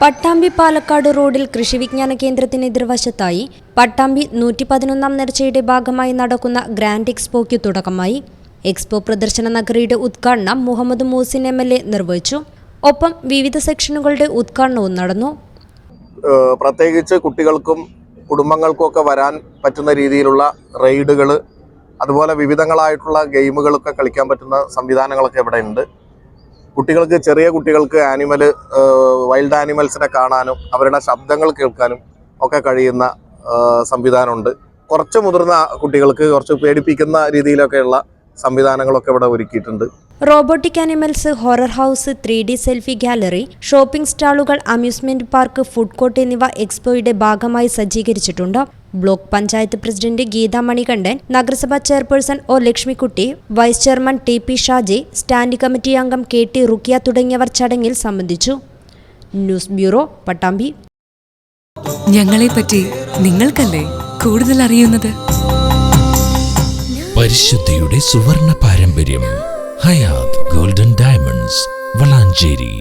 പട്ടാമ്പി പാലക്കാട് റോഡിൽ കൃഷി വിജ്ഞാന കേന്ദ്രത്തിന് പട്ടാമ്പി നൂറ്റി പതിനൊന്നാം നേർച്ചയുടെ ഭാഗമായി നടക്കുന്ന ഗ്രാൻഡ് എക്സ്പോയ്ക്ക് തുടക്കമായി. എക്സ്പോ പ്രദർശന നഗരിയുടെ ഉദ്ഘാടനം Muhammad Muhsin M L A നിർവഹിച്ചു. ഒപ്പം വിവിധ സെക്ഷനുകളുടെ ഉദ്ഘാടനവും നടന്നു. പ്രത്യേകിച്ച് കുട്ടികൾക്കും കുടുംബങ്ങൾക്കും ഒക്കെ വരാൻ പറ്റുന്ന രീതിയിലുള്ള റൈഡുകൾ അതുപോലെ വിവിധങ്ങളായിട്ടുള്ള ഗെയിമുകളൊക്കെ കളിക്കാൻ പറ്റുന്ന സംവിധാനങ്ങളൊക്കെ ഇവിടെ ഉണ്ട് കുട്ടികൾക്ക് ചെറിയ കുട്ടികൾക്ക് ആനിമൽ വൈൽഡ് ആനിമൽസിനെ കാണാനും അവരുടെ ശബ്ദങ്ങൾ കേൾക്കാനും ഒക്കെ കഴിയുന്ന സംവിധാനമുണ്ട്. കുറച്ച് മുതിർന്ന കുട്ടികൾക്ക് കുറച്ച് പേടിപ്പിക്കുന്ന രീതിയിലൊക്കെയുള്ള സംവിധാനങ്ങളൊക്കെ ഇവിടെ ഒരുക്കിയിട്ടുണ്ട്. Robotic animals horror house three D selfie gallery shopping സ്റ്റാളുകൾ amusement park food court എന്നിവ എക്സ്പോയുടെ ഭാഗമായി സജ്ജീകരിച്ചിട്ടുണ്ട്. ബ്ലോക്ക് പഞ്ചായത്ത് പ്രസിഡന്റ് ഗീതാ മണികണ്ഠൻ നഗരസഭാ chairperson O Lakshmikutty vice chairman T P Shaji standing committee അംഗം കെ ടി റുക്കിയ തുടങ്ങിയവർ ചടങ്ങിൽ സംബന്ധിച്ചു. News bureau Pattambi. ഞങ്ങളെ പറ്റി നിങ്ങൾക്കല്ലേ കൂടുതൽ അറിയുന്നത്? പരിശുദ്ധിയുടെ സുവർണ പാരമ്പര്യം ഹയാത് ഗോൾഡൻ ഡയമണ്ട്സ് വളാഞ്ചേരി.